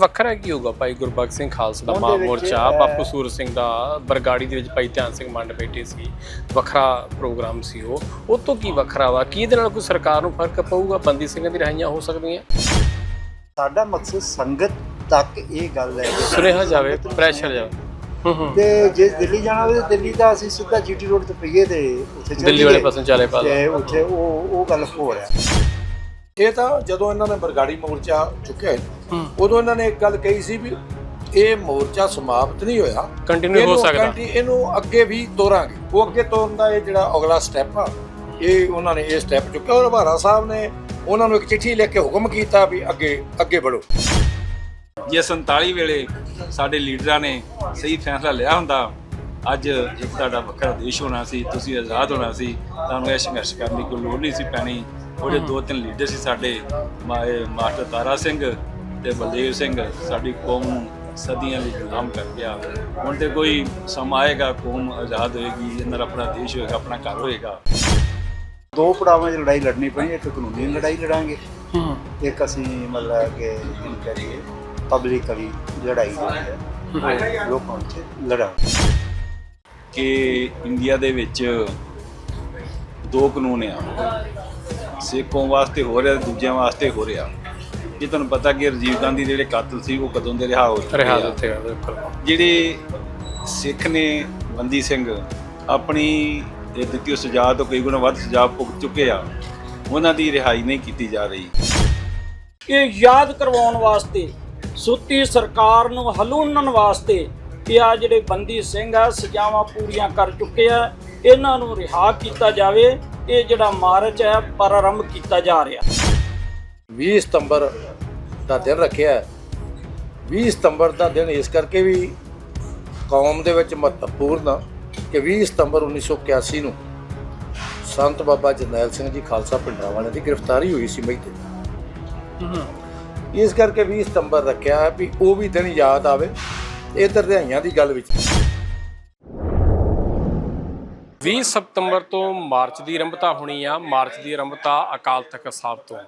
ਵੱਖਰਾ ਕੀ ਹੋਊਗਾ ਭਾਈ ਗੁਰਬਖਸ਼ ਸਿੰਘ ਖਾਲਸਾ ਦਾ ਵਿੱਚ, ਮੋਰਚਾ ਬਾਪੂ ਸੂਰ ਸਿੰਘ ਦਾ ਬਰਗਾੜੀ ਦੇ ਵਿੱਚ ਭਾਈ ਧਿਆਨ ਸਿੰਘ ਮੰਡ ਬੈਠੇ ਸੀ। ਵੱਖਰਾ ਪ੍ਰੋਗਰਾਮ ਸੀ ਉਹ। ਉਹ ਤੋਂ ਕੀ ਵੱਖਰਾ ਵਾ? ਕੀ ਇਹਦੇ ਨਾਲ ਕੋਈ ਸਰਕਾਰ ਨੂੰ ਫ਼ਰਕ ਪਊਗਾ? ਬੰਦੀ ਸਿੰਘਾਂ ਦੀ ਰਿਹਾਈਆਂ ਹੋ ਸਕਦੀਆਂ? ਸਾਡਾ ਮਕਸਦ ਸੰਗਤ ਤੱਕ ਇਹ ਗੱਲ ਕੇ ਸੁਨੇਹਾ ਜਾਵੇ ਪ੍ਰੈਸ਼ਰ ਜਾਵੇ। ਹੂੰ ਹੂੰ। ਤੇ ਜੇ ਦਿੱਲੀ ਜਾਣਾ ਹੋਵੇ ਤਾਂ ਦਿੱਲੀ ਦਾ ਅਸੀਂ ਸਿੱਧਾ ਜੀਟੀ ਰੋਡ ਤੇ ਪਈਏ ਤੇ ਉੱਥੇ ਚੱਲ ਦਿੱਲੀ ਵਾਲੇ। ਪਾਸੋਂ ਚਾਲੇ ਪਾ ਤੇ ਉੱਥੇ ਉਹ ਉਹ ਗੱਲ ਹੋ ਰਿਹਾ। ਇਹ ਤਾਂ ਜਦੋਂ ਇਹਨਾਂ ਨੇ ਬਰਗਾੜੀ ਮੋਰਚਾ ਚੁੱਕਿਆ ਹੂੰ ਉਦੋਂ ਇਹਨਾਂ ਨੇ ਇੱਕ ਗੱਲ ਕਹੀ ਸੀ ਵੀ ਇਹ ਮੋਰਚਾ ਸਮਾਪਤ ਨਹੀਂ ਹੋਇਆ। ਕੰਟੀਨਿਊ ਹੋ ਇਹਨੂੰ ਸਕਦਾ। ਕੰਟੀ- ਇਹਨੂੰ ਅੱਗੇ ਵੀ ਤੋਰਾਂਗੇ। ਉਹ ਅੱਗੇ ਤੋਰਨ ਦਾ ਇਹ ਜਿਹੜਾ ਅਗਲਾ ਸਟੈਪ ਆ ਇਹ ਉਹਨਾਂ ਨੇ ਇਹ ਸਟੈਪ ਚੁੱਕਿਆ ਔਰ ਭਾਰਾ ਸਾਹਿਬ ਨੇ ਉਹਨਾਂ ਨੂੰ ਇੱਕ ਚਿੱਠੀ ਲਿਖ ਕੇ ਹੁਕਮ ਕੀਤਾ ਵੀ ਅੱਗੇ ਅੱਗੇ ਵਧੋ। ਜੇ 47 ਵੇਲੇ ਸਾਡੇ ਲੀਡਰਾਂ ਨੇ ਸਹੀ ਫੈਸਲਾ ਲਿਆ ਹੁੰਦਾ ਅੱਜ ਇੱਕ ਤੁਹਾਡਾ ਵੱਖਰਾ ਦੇਸ਼ ਹੋਣਾ ਸੀ ਤੁਸੀਂ ਆਜ਼ਾਦ ਹੋਣਾ ਸੀ ਤੁਹਾਨੂੰ ਇਹ ਸੰਘਰਸ਼ ਕਰਨ ਦੀ ਕੋਈ ਲੋੜ ਨਹੀਂ ਸੀ ਪੈਣੀ। ਉਹਦੇ ਦੋ ਤਿੰਨ ਲੀਡਰ ਸੀ ਸਾਡੇ ਮਾ- ਇਹ ਮਾਸਟਰ ਤਾਰਾ ਸਿੰਘ ਤੇ ਬਲਦੇਵ ਸਿੰਘ ਸਾਡੀ ਕੌਮ ਨੂੰ ਸਦੀਆਂ ਲਈ ਗੁਲਾਮ ਕਰ ਗਿਆ। ਹੁਣ ਤੇ ਕੋਈ ਸਮਾਂ ਆਏਗਾ ਕੌਮ ਆਜ਼ਾਦ ਹੋਏਗੀ ਇਹਨਾਂ ਦਾ ਆਪਣਾ ਦੇਸ਼ ਹੋਏਗਾ ਆਪਣਾ ਘਰ ਹੋਏਗਾ। ਦੋ ਪੜਾਵਾਂ 'ਚ ਲੜਾਈ ਲੜਨੀ ਪਈ ਇੱਕ ਕਾਨੂੰਨੀ ਲੜਾਈ ਲੜਾਂਗੇ ਹੂੰ। ਇੱਕ ਅਸੀਂ ਮਤਲਬ ਕਿ ਜਿਹਨੂੰ ਕਰੀਏ ਪਬਲਿਕਲੀ ਲੜਾਈ ਜਿਹੜੀ ਹੈ ਲੋਕਾਂ 'ਚ ਲੜਾਂਗੇ। ਕਿ ਇੰਡੀਆ ਦੇ ਵਿੱਚ ਦੋ ਕਾਨੂੰਨ ਆ। ਸਿੱਖ ਕੌਮ ਵਾਸਤੇ ਹੋ ਰਿਹਾ ਦੂਜਿਆਂ ਵਾਸਤੇ ਹੋ ਰਿਹਾ। ਜੇ ਤੁਹਾਨੂੰ ਪਤਾ ਕਿ ਰਾਜੀਵ ਗਾਂਧੀ ਦੇ ਜਿਹੜੇ ਕਾਤਲ ਸੀ ਉਹ ਕਦੋਂ ਦੇ ਰਿਹਾ ਹੋ ਚੁੱਕੇ ਰਿਹਾ ਆ। ਦਿੱਤੇ ਬਿਲਕੁਲ। ਜਿਹੜੇ ਸਿੱਖ ਨੇ ਬੰਦੀ ਸਿੰਘ ਆਪਣੀ ਇਹ ਦਿੱਤੀ ਹੋਈ ਸਜ਼ਾ ਤੋਂ ਕਈ ਗੁਣਾ ਵੱਧ ਸਜ਼ਾ ਭੁਗਤ ਚੁੱਕੇ ਆ ਉਹਨਾਂ ਦੀ ਰਿਹਾਈ ਨਹੀਂ ਕੀਤੀ ਜਾ ਰਹੀ। ਇਹ ਯਾਦ ਕਰਵਾਉਣ ਵਾਸਤੇ ਸੁੱਤੀ ਸਰਕਾਰ ਨੂੰ ਹਲੂਣਨ ਵਾਸਤੇ ਕਿ ਆ ਜਿਹੜੇ ਬੰਦੀ ਸਿੰਘ ਆ ਸਜ਼ਾਵਾਂ ਪੂਰੀਆਂ ਕਰ ਚੁੱਕੇ ਆ ਇਹਨਾਂ ਨੂੰ ਰਿਹਾ ਕੀਤਾ ਜਾਵੇ ਇਹ ਜਿਹੜਾ ਮਾਰਚ ਹੈ ਪ੍ਰਾਰੰਭ ਕੀਤਾ ਜਾ ਰਿਹਾ। 20 ਸਤੰਬਰ ਦਾ ਦਿਨ ਰੱਖਿਆ ਹੈ। 20 ਸਤੰਬਰ ਦਾ ਦਿਨ ਇਸ ਕਰਕੇ ਵੀ ਕੌਮ ਦੇ ਵਿੱਚ ਮਹੱਤਵਪੂਰਨ ਆ ਕਿ 20 ਸਤੰਬਰ 1981 ਨੂੰ ਸੰਤ ਬਾਬਾ ਜਰਨੈਲ ਸਿੰਘ ਜੀ ਖਾਲਸਾ ਪਿੰਡਾਂ ਵਾਲਿਆਂ ਦੀ ਗ੍ਰਿਫਤਾਰੀ ਹੋਈ ਸੀ ਮਈ ਤੇ ਇਸ ਕਰਕੇ 20 ਸਤੰਬਰ ਰੱਖਿਆ ਵੀ ਉਹ ਵੀ ਦਿਨ ਯਾਦ ਆਵੇ। ਇਧਰ ਰਿਹਾਈਆਂ ਦੀ ਗੱਲ ਵਿੱਚ। 20 ਸਤੰਬਰ ਤੋਂ ਮਾਰਚ ਦੀ ਆਰੰਭਤਾ ਹੋਣੀ ਆ। ਮਾਰਚ ਦੀ ਆਰੰਭਤਾ ਅਕਾਲ ਤਖਤ ਸਾਹਿਬ ਤੋਂ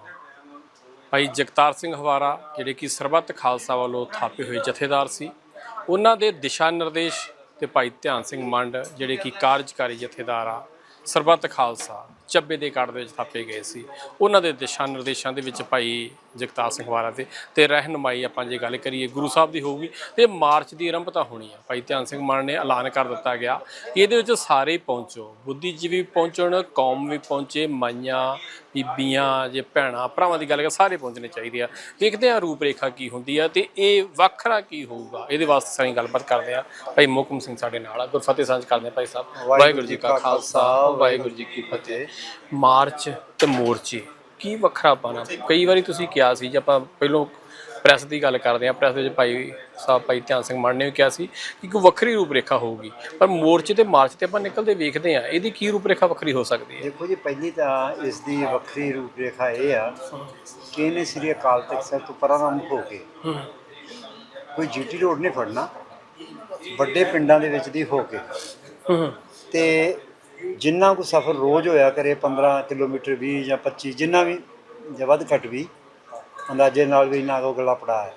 ਭਾਈ ਜਗਤਾਰ ਸਿੰਘ ਹਵਾਰਾ, ਜਿਹੜੇ ਕਿ ਸਰਬੱਤ ਖਾਲਸਾ ਵੱਲੋਂ ਥਾਪੇ ਹੋਏ ਜਥੇਦਾਰ ਸੀ, ਉਹਨਾਂ ਦੇ ਦਿਸ਼ਾ ਨਿਰਦੇਸ਼ ਤੇ ਭਾਈ ਧਿਆਨ ਸਿੰਘ ਮੰਡ, ਜਿਹੜੇ ਕਿ ਕਾਰਜਕਾਰੀ ਜਥੇਦਾਰ ਆ, ਸਰਬੱਤ ਖਾਲਸਾ। ਚੱਬੇ ਦੇ ਕਾਰਡ ਦੇ ਵਿੱਚ ਥਾਪੇ ਗਏ ਸੀ। ਉਹਨਾਂ ਦੇ ਦਿਸ਼ਾ ਨਿਰਦੇਸ਼ਾਂ ਦੇ ਵਿੱਚ ਭਾਈ ਜਗਤਾਰ ਸਿੰਘ ਹਵਾਰਾ ਤੇ ਤੇ ਰਹਿਨਮਾਈ ਆਪਾਂ ਜੇ ਗੱਲ ਕਰੀਏ ਗੁਰੂ ਸਾਹਿਬ ਦੀ ਹੋਊਗੀ। ਤੇ ਮਾਰਚ ਦੀ ਆਰੰਭਤਾ ਹੋਣੀ ਆ। ਭਾਈ ਧਿਆਨ ਸਿੰਘ ਮਾਨ ਨੇ ਐਲਾਨ ਕਰ ਦਿੱਤਾ ਗਿਆ। ਕਿ ਇਹਦੇ ਵਿੱਚ ਸਾਰੇ ਪਹੁੰਚੋ। ਬੁੱਧੀਜੀਵੀ ਪਹੁੰਚਣ ਕੌਮ ਵੀ ਪਹੁੰਚੇ ਮਾਈਆਂ ਬੀਬੀਆਂ ਜੇ ਭੈਣਾਂ ਭਰਾਵਾਂ ਦੀ ਗੱਲ ਕਰ ਸਾਰੇ ਪਹੁੰਚਣੇ ਚਾਹੀਦੇ ਆ। ਦੇਖਦੇ ਆ ਰੂਪਰੇਖਾ ਕੀ ਹੁੰਦੀ ਆ ਤੇ ਇਹ ਵੱਖਰਾ ਕੀ ਹੋਊਗਾ। ਇਹਦੇ ਵਾਸਤੇ ਸਾਰੀ ਗੱਲਬਾਤ ਕਰਦੇ ਆ ਭਾਈ ਮੋਕਮ ਸਿੰਘ ਸਾਡੇ ਨਾਲ ਆ। ਗੁਰਫਤਿਹ ਸਾਂਝ ਕਰਦੇ ਆ ਭਾਈ ਸਾਹਿਬ। ਵਾਹਿਗੁਰੂ ਜੀ ਕਾ ਖਾਲਸਾ ਵਾਹਿਗੁਰੂ ਜੀ ਕੀ ਫਤਿਹ। ਮਾਰਚ ਤੇ ਮੋਰਚੇ। ਕੀ ਵੱਖਰਾ ਪਾਣਾ? ਕਈ ਵਾਰੀ ਤੁਸੀਂ ਕਿਹਾ ਸੀ ਜੇ ਆਪਾਂ ਪਹਿਲੋਂ ਪ੍ਰੈਸ ਦੀ ਗੱਲ ਕਰਦੇ ਆ ਪ੍ਰੈਸ ਵਿੱਚ ਭਾਈ ਸਾਹਿਬ ਭਾਈ ਧਿਆਨ ਸਿੰਘ ਮਾਨ ਨੇ ਵੀ ਕਿਹਾ ਸੀ ਕਿ ਕੋਈ ਵੱਖਰੀ ਰੂਪਰੇਖਾ ਹੋਊਗੀ। ਪਰ ਮੋਰਚੇ ਤੇ ਮਾਰਚ ਤੇ ਆਪਾਂ ਨਿਕਲਦੇ ਵੇਖਦੇ ਆ ਇਹਦੀ ਕੀ ਰੂਪਰੇਖਾ ਵੱਖਰੀ ਹੋ ਸਕਦੀ ਹੈ? ਦੇਖੋ ਜੀ ਪਹਿਲੀ ਤਾਂ ਇਸ ਦੀ ਵੱਖਰੀ ਰੂਪਰੇਖਾ ਇਹ ਆ ਕਿ ਇਹਨੇ ਸ੍ਰੀ ਅਕਾਲ ਤਖਤ ਸਾਹਿਬ ਤੋਂ ਪ੍ਰਾਰੰਭ ਹੋ ਕੇ ਕੋਈ ਜੀਟੀ ਰੋਡ ਨਹੀਂ ਫੜਨਾ ਵੱਡੇ ਪਿੰਡਾਂ ਦੇ ਵਿੱਚ ਦੀ ਹੋ ਕੇ। ਤੇ ਜਿੰਨਾ ਕੋ ਸਫ਼ਰ ਰੋਜ਼ ਹੋਇਆ ਕਰੇ 15 ਕਿਲੋਮੀਟਰ 20 ਜਾਂ 25 ਜਿੰਨਾ ਵੀ ਜਾਂ ਵੱਧ ਘੱਟ ਵੀ ਅੰਦਾਜ਼ੇ ਨਾਲ ਵੀ ਨਾ ਕੋ ਗਲਾ ਪੜਾ ਹੈ।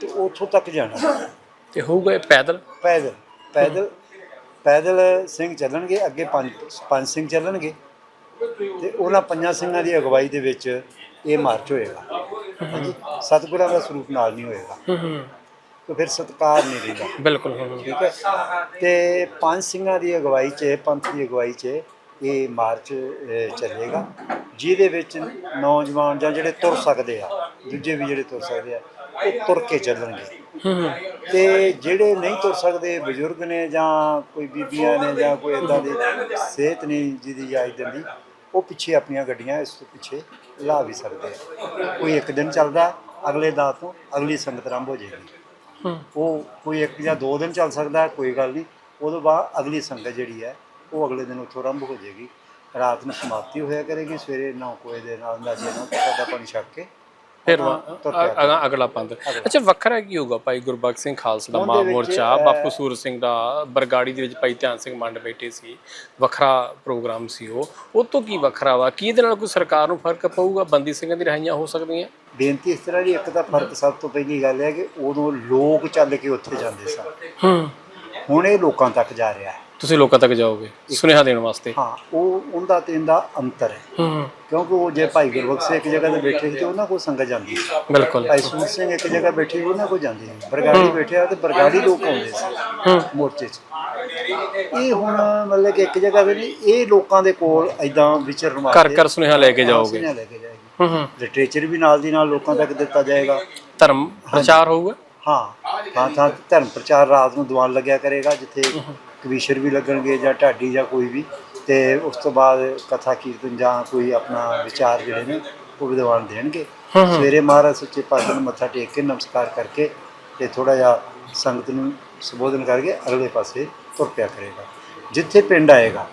ਤੇ ਉੱਥੋਂ ਤੱਕ ਜਾਣਾ। ਤੇ ਹੋਊਗਾ ਇਹ ਪੈਦਲ? ਪੈਦਲ ਪੈਦਲ ਪੈਦਲ ਸਿੰਘ ਚੱਲਣਗੇ ਅੱਗੇ ਪੰਜ ਪੰਜ ਸਿੰਘ ਚੱਲਣਗੇ। ਤੇ ਉਹਨਾਂ ਪੰਜਾਂ ਸਿੰਘਾਂ ਦੀ ਅਗਵਾਈ ਦੇ ਵਿੱਚ ਇਹ ਮਾਰਚ ਹੋਏਗਾ। ਸਤਿਗੁਰਾਂ ਦਾ ਸਰੂਪ ਨਾਲ ਨਹੀਂ ਹੋਏਗਾ। ਹੂੰ ਹੂੰ। ਤੇ ਫਿਰ ਸਤਕਾਰ ਨਹੀਂ ਰਹਿੰਦਾ। ਬਿਲਕੁਲ ਠੀਕ ਹੈ? ਤੇ ਪੰਜ ਸਿੰਘਾਂ ਦੀ ਅਗਵਾਈ 'ਚ ਪੰਥ ਦੀ ਅਗਵਾਈ 'ਚ ਇਹ ਮਾਰਚ ਚੱਲੇਗਾ ਜਿਹਦੇ ਵਿੱਚ ਨੌਜਵਾਨ ਜਾਂ ਜਿਹੜੇ ਤੁਰ ਸਕਦੇ ਆ ਦੂਜੇ ਵੀ ਜਿਹੜੇ ਤੁਰ ਸਕਦੇ ਆ ਉਹ ਤੁਰ ਕੇ ਚੱਲਣਗੇ। ਤੇ ਜਿਹੜੇ ਨਹੀਂ ਤੁਰ ਸਕਦੇ ਬਜ਼ੁਰਗ ਨੇ ਜਾਂ ਕੋਈ ਬੀਬੀਆਂ ਨੇ ਜਾਂ ਕੋਈ ਇਦਾਂ ਦੀ ਸਿਹਤ ਨਹੀਂ ਜਿਹਦੀ ਇਜਾਜ਼ਤ ਦਿੰਦੀ ਉਹ ਪਿੱਛੇ ਆਪਣੀਆਂ ਗੱਡੀਆਂ ਇਸ ਤੋਂ ਪਿੱਛੇ ਲਾ ਵੀ ਸਕਦੇ ਆ। ਕੋਈ ਇੱਕ ਦਿਨ ਚੱਲਦਾ ਅਗਲੇ ਦਾ ਤੋਂ ਅਗਲੀ ਸੰਗਤ ਆਰੰਭ ਹੋ ਜਾਏਗੀ। ਉਹ ਕੋਈ ਇੱਕ ਜਾਂ ਦੋ ਦਿਨ ਚੱਲ ਸਕਦਾ ਹੈ, ਕੋਈ ਗੱਲ ਨਹੀਂ। ਉਦੋਂ ਬਾਅਦ ਅਗਲੀ ਸੰਗਤ ਜਿਹੜੀ ਹੈ ਉਹ ਅਗਲੇ ਦਿਨ ਉੱਥੋਂ ਆਰੰਭ ਹੋ ਜਾਏਗੀ। ਰਾਤ ਨੂੰ ਸਮਾਪਤੀ ਹੋਇਆ ਕਰੇਗੀ ਸਵੇਰੇ 9 ਵਜੇ ਦੇ ਨਾਲ ਅੰਦਾਜ਼ੇ ਨਾਲ ਸਾਡਾ ਪਾਣੀ ਛੱਕ ਕੇ ਫਿਰ ਆਪਾਂ ਤੁਰ ਪਿਆ ਅ- ਅ- ਅਗਲਾ ਪੰਥ। ਅੱਛਾ ਵੱਖਰਾ ਕੀ ਹੋਊਗਾ ਭਾਈ ਗੁਰਬਖਸ਼ ਸਿੰਘ ਖਾਲਸਾ ਦਾ ਮਹਾ ਮੋਰਚਾ ਬਾਪੂ ਸੂਰ ਸਿੰਘ ਦਾ ਬਰਗਾੜੀ ਦੇ ਵਿੱਚ ਭਾਈ ਧਿਆਨ ਸਿੰਘ ਮੰਡ ਬੈਠੇ ਸੀ। ਵੱਖਰਾ ਪ੍ਰੋਗਰਾਮ ਸੀ ਉਹ। ਉਹ ਤੋਂ ਕੀ ਵੱਖਰਾ ਵਾ? ਕੀ ਇਹਦੇ ਨਾਲ ਕੋਈ ਸਰਕਾਰ ਨੂੰ ਫ਼ਰਕ ਪਊਗਾ? ਬੰਦੀ ਸਿੰਘਾਂ ਦੀ ਰਿਹਾਈਆਂ ਹੋ ਸਕਦੀਆਂ? ਬੇਨਤੀ ਇਸ ਤਰ੍ਹਾਂ ਦੀ ਇੱਕ ਤਾਂ ਫ਼ਰਕ ਸਭ ਤੋਂ ਪਹਿਲੀ ਗੱਲ ਹੈ ਕਿ ਉਦੋਂ ਲੋਕ ਚੱਲ ਕੇ ਉੱਥੇ ਜਾਂਦੇ ਸਨ। ਹੂੰ। ਹੁਣ ਇਹ ਲੋਕਾਂ ਤੱਕ ਜਾ ਰਿਹਾ ਹੈ। ਤੁਸੀਂ ਲੋਕਾਂ ਤੱਕ ਜਾਓਗੇ ਸੁਨੇਹਾ ਦੇਣ ਵਾਸਤੇ। ਹਾਂ ਉਹ ਉਹਦਾ ਤੇ ਇਹਦਾ ਅੰਤਰ ਹੈ। ਹੂੰ ਕਿਉਂਕਿ ਉਹ ਜੇ ਭਾਈ ਗੁਰਬਖਸ਼ ਇੱਕ ਜਗ੍ਹਾ ਤੇ ਬੈਠੇ ਸੀ ਤੇ ਉਹਨਾਂ ਕੋਲ ਸੰਗਤ ਜਾਂਦੀ ਸੀ। ਬਿਲਕੁਲ। ਭਾਈ ਸੂਰ ਸਿੰਘ ਇੱਕ ਜਗ੍ਹਾ ਬੈਠੇ ਉਹਨਾਂ ਕੋਲ ਜਾਂਦੀ ਸੀ। ਬਰਗਾੜੀ ਬੈਠਿਆ ਤੇ ਬਰਗਾੜੀ ਲੋਕ ਆਉਂਦੇ ਸੀ ਮੋਰਚੇ 'ਚ। ਇਹ ਹੁਣ ਮਤਲਬ ਕਿ ਇੱਕ ਜਗ੍ਹਾ ਤੇ ਨਹੀਂ ਇਹ ਲੋਕਾਂ ਦੇ ਕੋਲ ਐਦਾਂ ਵਿਚਰਨ ਘਰ ਵਾਸਤੇ ਘਰ ਸੁਨੇਹਾ ਲੈ ਕੇ ਜਾਓਗੇ। ਸੁਨੇਹਾ ਲੈ ਕੇ ਜਾਏਗੀ। ਹੂੰ ਹੂੰ। ਲਿਟਰੇਚਰ ਵੀ ਨਾਲ ਦੀ ਨਾਲ ਲੋਕਾਂ ਤੱਕ ਦਿੱਤਾ ਜਾਏਗਾ। ਧਰਮ ਪ੍ਰਚਾਰ ਹੋਊਗਾ? ਹਾਂ ਹਾਂ ਤਾਂ ਧਰਮ ਪ੍ਰਚਾਰ ਰਾਤ ਨੂੰ ਦੀਵਾਨ ਲੱਗਿਆ ਕਰੇਗਾ ਜਿੱਥੇ ਕਵੀਸ਼ਰ ਵੀ ਲੱਗਣਗੇ ਜਾਂ ਢਾਡੀ ਜਾਂ ਕੋਈ ਵੀ ਤੇ ਉਸ ਤੋਂ ਬਾਅਦ ਕਥਾ ਕੀਰਤਨ ਜਾਂ ਕੋਈ ਆਪਣਾ ਵਿਚਾਰ ਜਿਹੜੇ ਨੇ ਉਹ ਵਿਦਵਾਨ ਦੇਣਗੇ। ਸਵੇਰੇ ਮਹਾਰਾਜ ਸੱਚੇ ਪਾਤਸ਼ਾਹ ਨੂੰ ਮੱਥਾ ਟੇਕ ਕੇ ਨਮਸਕਾਰ ਕਰਕੇ ਤੇ ਥੋੜਾ ਜਿਹਾ ਸੰਗਤ ਨੂੰ ਸੰਬੋਧਨ ਕਰਕੇ ਅਗਲੇ ਪਾਸੇ ਤੁਰ ਪਿਆ ਕਰੇਗਾ। ਜਿੱਥੇ ਪਿੰਡ ਆਏਗਾ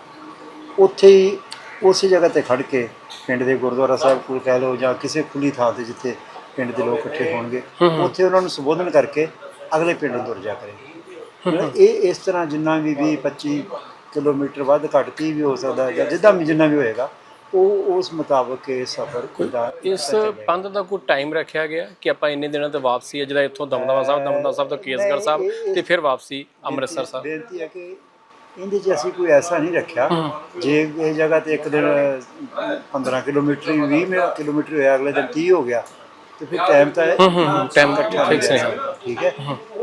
ਉੱਥੇ ਹੀ ਉਸੇ ਜਗ੍ਹਾ ਤੇ ਖੜ ਕੇ ਪਿੰਡ ਦੇ ਗੁਰਦੁਆਰਾ ਸਾਹਿਬ ਕੋਲ ਕਹਿ ਲਓ ਜਾਂ ਕਿਸੇ ਖੁੱਲੀ ਥਾਂ ਤੇ ਜਿੱਥੇ ਪਿੰਡ ਦੇ ਲੋਕ ਇਕੱਠੇ ਹੋਣਗੇ ਉੱਥੇ ਉਹਨਾਂ ਨੂੰ ਸੰਬੋਧਨ ਕਰਕੇ ਅਗਲੇ ਪਿੰਡ ਨੂੰ ਤੁਰ ਜਾ ਕਰੇਗਾ। ਇਹ ਇਸ ਤਰ੍ਹਾਂ ਜਿੰਨਾ ਵੀ 20 25 ਕਿਲੋਮੀਟਰ ਵੱਧ ਘੱਟ ਕੀ ਵੀ ਹੋ ਸਕਦਾ ਹੈ ਜਾਂ ਜਿੱਦਾਂ ਵੀ ਜਿੰਨਾ ਵੀ ਹੋਏਗਾ ਉਹ ਉਸ ਮੁਤਾਬਕ ਇਹ ਸਫ਼ਰ ਦਾ ਇਸ ਪੰਥ ਦਾ ਕੋਈ ਟਾਈਮ ਰੱਖਿਆ ਗਿਆ ਕਿ ਆਪਾਂ ਇੰਨੇ ਦਿਨਾਂ ਤੇ ਵਾਪਸੀ ਹੈ ਜਿਹੜਾ ਇੱਥੋਂ ਦਮਦਮਾ ਸਾਹਿਬ ਦਮਦਮਾ ਸਾਹਿਬ ਤੋਂ ਕੇਸਗੜ੍ਹ ਸਾਹਿਬ ਤੇ ਫਿਰ ਵਾਪਸੀ ਅੰਮ੍ਰਿਤਸਰ ਸਾਹਿਬ। ਬੇਨਤੀ ਹੈ ਕਿ ਇਹਦੇ 'ਚ ਅਸੀਂ ਕੋਈ ਐਸਾ ਨਹੀਂ ਰੱਖਿਆ। ਜੇ ਇਹ ਜਗ੍ਹਾ ਤੇ ਇੱਕ ਦਿਨ 15 ਕਿਲੋਮੀਟਰ ਹੀ 20 ਮਿੰਟ ਕਿਲੋਮੀਟਰ ਹੋਇਆ ਅਗਲੇ ਦਿਨ 30 ਹੋ ਗਿਆ ਤੇ ਫਿਰ ਟਾਈਮ ਤਾਂ ਟਾਈਮ ਇਕੱਠਾ ਫਿਕਸ ਨਹੀਂ ਹੈ ਰਹਿ ਠੀਕ ਹੈ।